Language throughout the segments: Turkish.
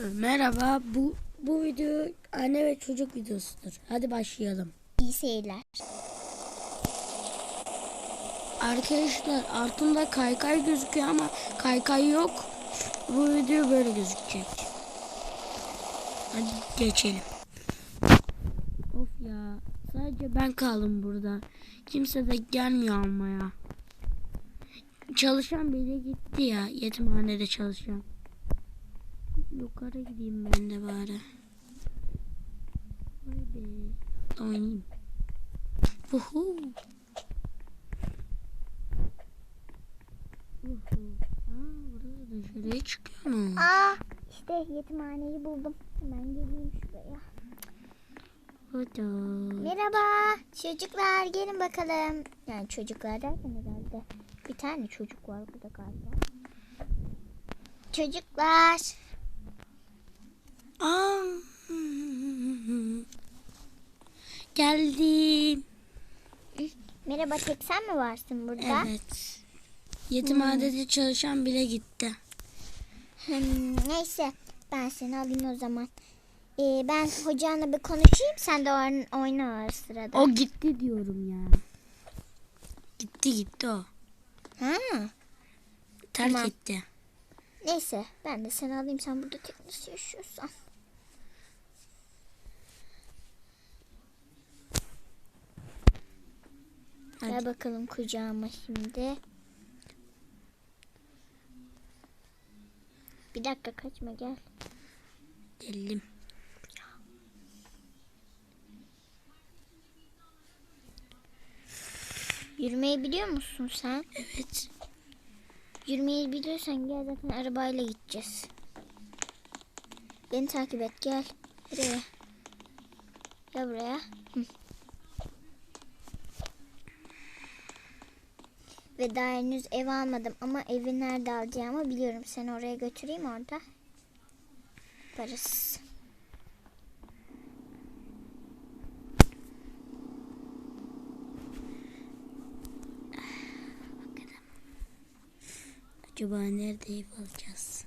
Merhaba. Bu bu video anne ve çocuk videosudur. Hadi başlayalım. İyi seyirler. Arkadaşlar altında kaykay gözüküyor ama kaykay yok. Bu video böyle gözükecek. Hadi geçelim. Of ya. Sadece ben kaldım burada. Kimse de gelmiyor almaya. Çalışan biri gitti ya. Yetimhanede çalışan. Yukarı gideyim ben de bari. Vay be. Oynayayım. Uhu. Uhu. Aa, burası dışarıya çıkıyor mu? Aa işte yetimhaneyi buldum. Hemen geleyim şuraya. Burada. Merhaba çocuklar gelin bakalım. Yani çocuklar derken herhalde bir tane çocuk var burada galiba. Çocuklar. Aa. Geldim. Merhaba tek sen mi varsın burada? Evet. Yetimhanede çalışan bile gitti. Hmm, neyse ben seni alayım o zaman. Ee, ben hocanla bir konuşayım sen de oyna o sırada. O gitti diyorum ya. Gitti gitti o. Ha, Terk Tamam. etti. neyse ben de seni alayım sen burada tek nasıl yaşıyorsan. Gel bakalım kucağıma şimdi. Bir dakika kaçma gel. Geldim. Yürümeyi biliyor musun sen? Evet. Yürümeyi biliyorsan gel zaten arabayla gideceğiz. Beni takip et gel. Buraya. Gel buraya. Hı. Ve daha henüz ev almadım ama evi nerede alacağımı biliyorum. Seni oraya götüreyim orada. Yaparız. Acaba nerede ev alacağız?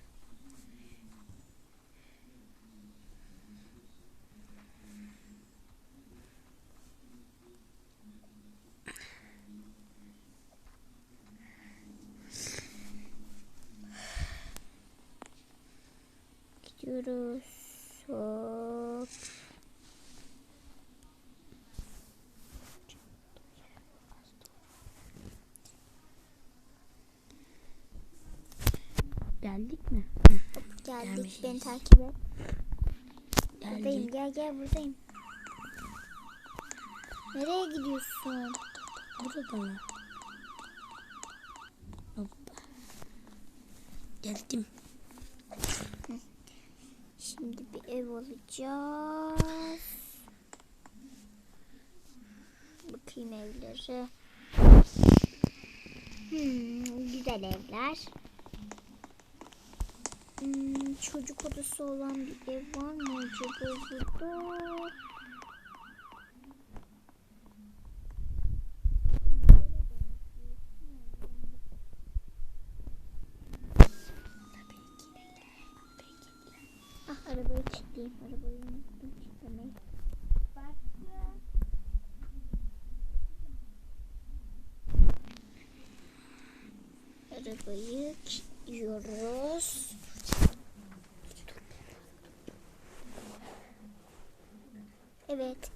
Geldik mi? Geldik. Gelmişiz. Beni takip et. Buradayım. Gel gel buradayım. Nereye gidiyorsun? Burada mı? Geldim. Şimdi bir ev alacağız. Bakayım evlere. Hmm, güzel evler. Çocuk odası olan bir ev var mı acaba burada? Ah arabayı kilitleyeyim. Arabayı unuttum. Arabayı kilitliyoruz. Evet.